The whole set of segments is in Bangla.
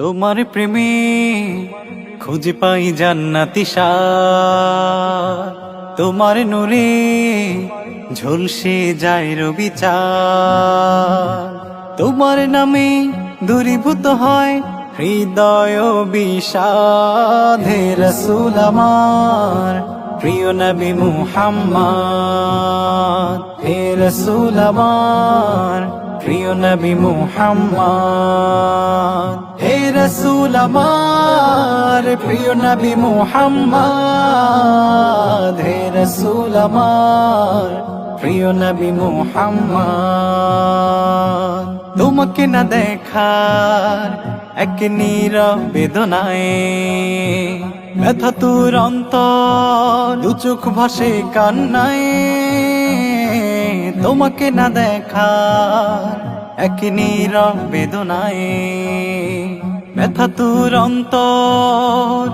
তোমার প্রেমে খুঁজে পাই জান্নাতি তোমার নূরে ঝলসে যায় রবি তোমার নামে দূরীভূত হয় হৃদয় বিষাধে রসুল আমার, প্রিয় নবী মুহাম্মদ। হে রসুল আমার প্রিয় নবী মুহাম্মদ। হে রসুল আমার, প্রিয় নবী মুহাম্মদ। হে রসুল আমার, প্রিয় নবী মুহাম্মদ। তোমাকে না দেখার এক নীরব বেদনায় ব্যথা তোর অন্তর, দু চোখ ভাসে কান্নায়। তোমাকে না দেখার এক নীরব বেদনায় ব্যথা তোর অন্তর,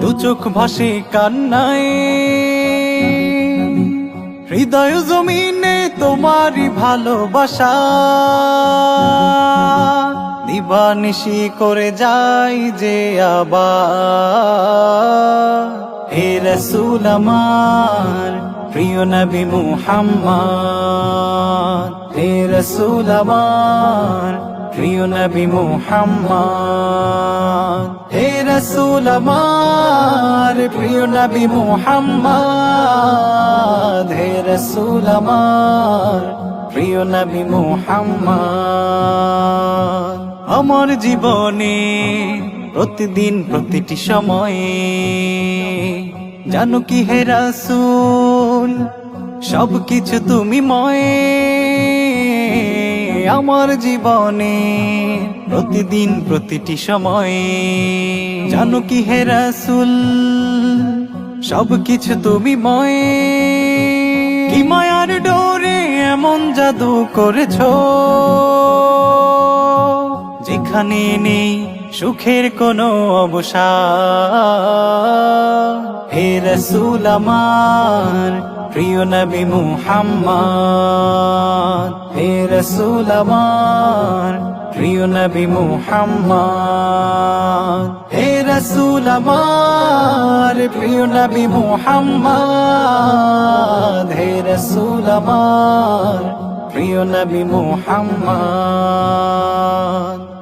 দু চোখ ভাসে কান্নায়। হৃদয় জমিনে তোমারই ভালোবাসা, দিবানিশি করে যাই যে আবার। হে রসুল আমার প্রিয় নবী মুহাম্মদ, হে রসুল আমার। প্রিয় নবী মুহাম্মদ, হে রসুল আমার। প্রিয় নবী মুহাম্মদ, হে রসুল আমার। প্রিয় নবী মুহাম্মদ, আমার জীবনে প্রতিদিন প্রতিটি সময়ে জানো কি হে রাসূল? সব কিছু তুমি ময়ে। আমার জীবনে প্রতিদিন প্রতিটি সময়ে। জানো কি হে রাসূল? সব কিছু তুমি ময়ে। কি মায়ার ডোরে এমন জাদু করেছ? যেখানে নেই সুখের কোনো অবসাদ হে রসুল আমার, প্রিয় নবী মুহাম্মদ। হে রসুল আমার, প্রিয় নবী মুহাম্মদ। হে রসুল আমার, প্রিয় নবী মুহাম্মদ। হে রসুল আমার, প্রিয় নবী মুহাম্মদ।